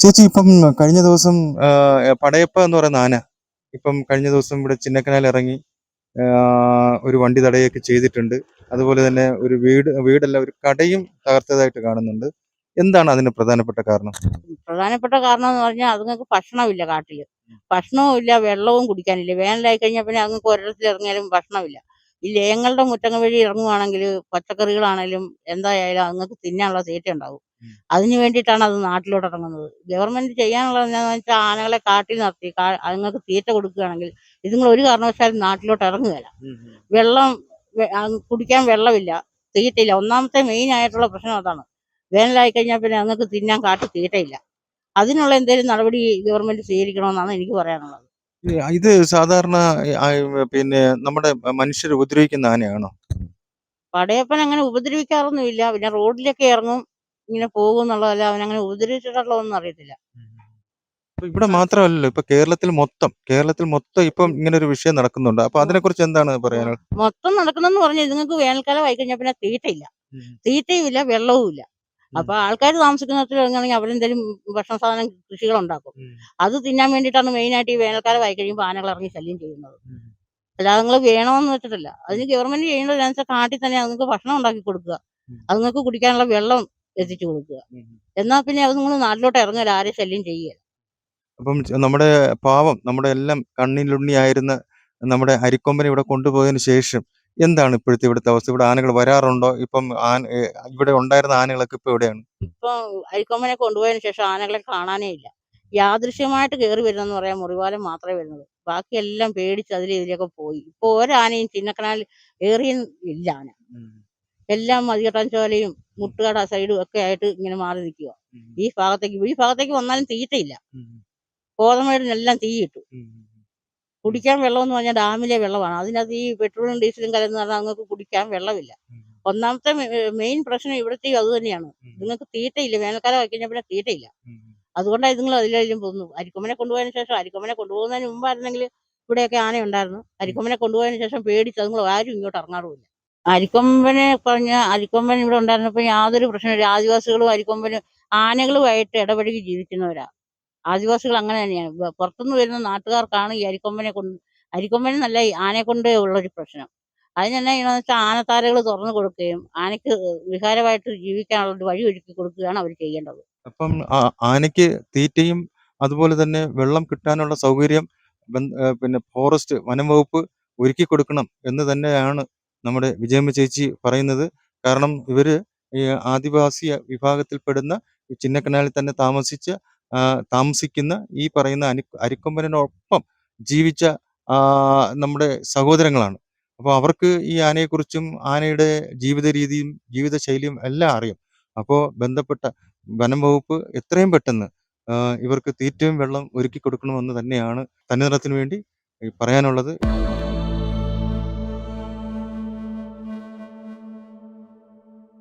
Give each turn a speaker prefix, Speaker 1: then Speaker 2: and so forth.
Speaker 1: ചേച്ചി ഇപ്പം കഴിഞ്ഞ ദിവസം പടയപ്പ എന്ന് പറയുന്ന ആന ഇപ്പം കഴിഞ്ഞ ദിവസം ഇവിടെ ചിന്നക്കനാൽ ഇറങ്ങി ഒരു വണ്ടി തടയൊക്കെ ചെയ്തിട്ടുണ്ട്. അതുപോലെ തന്നെ ഒരു വീട് വീടല്ല ഒരു കടയും തകർത്തതായിട്ട് കാണുന്നുണ്ട്. എന്താണ് അതിന് പ്രധാനപ്പെട്ട കാരണം?
Speaker 2: പ്രധാനപ്പെട്ട കാരണം എന്ന് പറഞ്ഞാൽ അതുങ്ങൾക്ക് ഭക്ഷണമില്ല കാട്ടിൽ. ഭക്ഷണവും ഇല്ല വെള്ളവും കുടിക്കാനില്ല. വേനലായി കഴിഞ്ഞാൽ പിന്നെ അതുങ്ങൾക്ക് ഒരിടത്തിൽ ഇറങ്ങിയാലും ഭക്ഷണമില്ല. ഈ ലയങ്ങളുടെ മുറ്റങ്ങൾ വഴി ഇറങ്ങുവാണെങ്കിൽ പച്ചക്കറികളാണെങ്കിലും എന്തായാലും അതുങ്ങൾക്ക് തിന്നാനുള്ള തീറ്റ ഉണ്ടാവും. അതിന് വേണ്ടിയിട്ടാണ് അത് നാട്ടിലോട്ട് ഇറങ്ങുന്നത്. ഗവൺമെന്റ് ചെയ്യാനുള്ളത് എന്താണെന്ന് വെച്ചാൽ ആനകളെ കാട്ടിൽ നിർത്തി അതുങ്ങൾക്ക് തീറ്റ കൊടുക്കുകയാണെങ്കിൽ ഇതുങ്ങൾ ഒരു കാരണവശാലും നാട്ടിലോട്ട് ഇറങ്ങുകയില്ല വെള്ളം കുടിക്കാൻ വെള്ളമില്ല തീറ്റയില്ല. ഒന്നാമത്തെ മെയിൻ ആയിട്ടുള്ള പ്രശ്നം അതാണ്. വേനലായി കഴിഞ്ഞാൽ പിന്നെ അതുങ്ങൾക്ക് തിന്നാൻ കാട്ടി തീറ്റയില്ല. അതിനുള്ള എന്തെങ്കിലും നടപടി ഗവൺമെന്റ് സ്വീകരിക്കണമെന്നാണ് എനിക്ക് പറയാനുള്ളത്.
Speaker 1: ഇത് സാധാരണ പിന്നെ നമ്മുടെ മനുഷ്യർ ഉപദ്രവിക്കുന്ന ആനയാണോ?
Speaker 2: പടയപ്പൻ അങ്ങനെ ഉപദ്രവിക്കാറൊന്നുമില്ല. പിന്നെ റോഡിലൊക്കെ ഇറങ്ങും. ഇങ്ങനെ പോകും എന്നുള്ളതല്ല അവൻ അങ്ങനെ ഉപദ്രവിച്ചിട്ടുള്ളതൊന്നും അറിയത്തില്ല
Speaker 1: അപ്പൊ ഇവിടെ മാത്രമല്ലല്ലോ ഇപ്പൊ കേരളത്തിൽ മൊത്തം കേരളത്തിൽ മൊത്തം ഇപ്പം ഇങ്ങനെ ഒരു വിഷയം നടക്കുന്നുണ്ട്. അപ്പൊ അതിനെ കുറിച്ച് എന്താണ് പറയാനുള്ളത്?
Speaker 2: മൊത്തം നടക്കുന്നെന്ന് പറഞ്ഞാൽ നിങ്ങൾക്ക് വേനൽക്കാലം ആയി കഴിഞ്ഞാൽ പിന്നെ തീറ്റയില്ല.
Speaker 1: ഉം.
Speaker 2: തീറ്റയും ഇല്ല വെള്ളവും ഇല്ല അപ്പൊ ആൾക്കാർ താമസിക്കുന്നിടത്തിൽ ഇറങ്ങുകയാണെങ്കിൽ അവരെന്തെങ്കിലും ഭക്ഷണ സാധനം കൃഷികൾ ഉണ്ടാക്കും അത് തിന്നാൻ വേണ്ടിയിട്ടാണ് മെയിനായിട്ട് ഈ വേനൽക്കാലം ആയി കഴിയുമ്പോൾ ആനകൾ ഇറങ്ങി ശല്യം ചെയ്യുന്നത്. അല്ലാതെ നിങ്ങൾ വേണമെന്ന് വെച്ചിട്ടില്ല. അതിന് ഗവൺമെന്റ് ചെയ്യേണ്ടത് കാട്ടിൽ തന്നെ അതുങ്ങൾക്ക് ഭക്ഷണം ഉണ്ടാക്കി കൊടുക്കുക.
Speaker 1: അത്
Speaker 2: അതുങ്ങൾക്ക് കുടിക്കാനുള്ള വെള്ളം എത്തിച്ചു കൊടുക്കുക.
Speaker 1: എന്നാൽ
Speaker 2: എന്നാ പിന്നെ അത് നിങ്ങൾ നാട്ടിലോട്ട് ഇറങ്ങില്ല ആരെ ശല്യം ചെയ്യുക.
Speaker 1: അപ്പം നമ്മുടെ പാവം നമ്മുടെ എല്ലാം കണ്ണിലുണ്ണിയായിരുന്ന നമ്മുടെ അരിക്കൊമ്പനെ ഇവിടെ കൊണ്ടുപോയതിന് ശേഷം എന്താണ് ഇപ്പോഴത്തെ ഇവിടുത്തെ അവസ്ഥ? ഇവിടെ ആനകൾ വരാറുണ്ടോ? ഇപ്പം ആന ഇവിടെ ഉണ്ടായിരുന്ന ആനകളൊക്കെ ഇപ്പൊ എവിടെയാണ്?
Speaker 2: ഇപ്പൊ അരിക്കൊമ്പനെ കൊണ്ടുപോയതിന് ശേഷം ആനകളെ കാണാനേ ഇല്ല. യാദൃശ്യമായിട്ട് കയറി വരുന്നെന്ന് പറയാൻ മുറിവാലം മാത്രമേ വരുന്നുള്ളൂ. ബാക്കിയെല്ലാം പേടിച്ച് അതിലെ ഇതിലൊക്കെ പോയി. ഇപ്പൊ ഒരാനയും ചിന്നക്കനാൽ ഏറിയും ഇല്ല ആന. എല്ലാം മതികെട്ടാഞ്ചോലയും മുട്ടുകട സൈഡും ഒക്കെ ആയിട്ട് ഇങ്ങനെ മാറി നിൽക്കുക ഈ ഭാഗത്തേക്ക് ഈ ഭാഗത്തേക്ക് വന്നാലും തീറ്റയില്ല. കോതമേടിനെല്ലാം തീയിട്ടു കുടിക്കാൻ വെള്ളം എന്ന് പറഞ്ഞാൽ ഡാമിലെ വെള്ളമാണ്. അതിനകത്ത് ഈ പെട്രോളും ഡീസലും കലർന്ന് പറഞ്ഞാൽ നിങ്ങൾക്ക് കുടിക്കാൻ വെള്ളമില്ല. ഒന്നാമത്തെ മെയിൻ പ്രശ്നം ഇവിടുത്തെ അത് തന്നെയാണ്. നിങ്ങൾക്ക് തീറ്റയില്ല. വേനൽക്കാലം ആയി കഴിഞ്ഞാൽ പിന്നെ തീറ്റയില്ല. അതുകൊണ്ടാണ് ഇതുങ്ങൾ അതിലെല്ലാം പോകുന്നു അരിക്കൊമ്പനെ കൊണ്ടുപോയതിനു ശേഷം അരിക്കൊമ്പനെ കൊണ്ടുപോകുന്നതിന് മുമ്പായിരുന്നെങ്കിൽ ഇവിടെയൊക്കെ ആന ഉണ്ടായിരുന്നു അരിക്കൊമ്പനെ കൊണ്ടുപോയതിന് ശേഷം പേടിച്ച് അതുങ്ങൾ ആരും ഇങ്ങോട്ട് ഇറങ്ങാറുമില്ല. അരിക്കൊമ്പനെ പറഞ്ഞ അരിക്കൊമ്പൻ ഇവിടെ ഉണ്ടായിരുന്നപ്പോൾ യാതൊരു പ്രശ്നമില്ല ആദിവാസികളും അരിക്കൊമ്പനും ആനകളുമായിട്ട് ഇടപഴകി ജീവിക്കുന്നവരാ. ആദിവാസികൾ അങ്ങനെ തന്നെയാണ്. പുറത്തുനിന്ന് വരുന്ന നാട്ടുകാർക്കാണ് ഈ അരിക്കൊമ്പനെ കൊണ്ട് അരിക്കൊമ്പനെ നല്ല ആനയെ കൊണ്ടേ ഉള്ളൊരു പ്രശ്നം. അതിനെന്നാ ചെയ്യണമെന്ന് വെച്ചാൽ ആനത്താരകൾ തുറന്നു കൊടുക്കുകയും ആനയ്ക്ക് വിഹാരമായിട്ട് ജീവിക്കാനുള്ള വഴി ഒരുക്കി കൊടുക്കുകയാണ് അവർ ചെയ്യേണ്ടത്.
Speaker 1: അപ്പം ആനയ്ക്ക് തീറ്റയും അതുപോലെ തന്നെ വെള്ളം കിട്ടാനുള്ള സൗകര്യം പിന്നെ ഫോറസ്റ്റ് വനം വകുപ്പ് ഒരുക്കി കൊടുക്കണം എന്ന് തന്നെയാണ് നമ്മുടെ വിജയമ്മ ചേച്ചി പറയുന്നത്. കാരണം ഇവർ ഈ ആദിവാസി വിഭാഗത്തിൽപ്പെടുന്ന ചിന്നക്കനാലിൽ തന്നെ താമസിച്ച് താമസിക്കുന്ന ഈ പറയുന്ന അനി അരിക്കൊമ്പനോടൊപ്പം ജീവിച്ച നമ്മുടെ സഹോദരങ്ങളാണ്. അപ്പോൾ അവർക്ക് ഈ ആനയെക്കുറിച്ചും ആനയുടെ ജീവിത രീതിയും ജീവിത ശൈലിയും എല്ലാം അറിയാം. അപ്പോൾ ബന്ധപ്പെട്ട വനം വകുപ്പ് എത്രയും പെട്ടെന്ന് ഇവർക്ക് തീറ്റയും വെള്ളം ഒരുക്കി കൊടുക്കണമെന്ന് തന്നെയാണ് തന്നിറത്തിന് വേണ്ടി പറയാനുള്ളത്.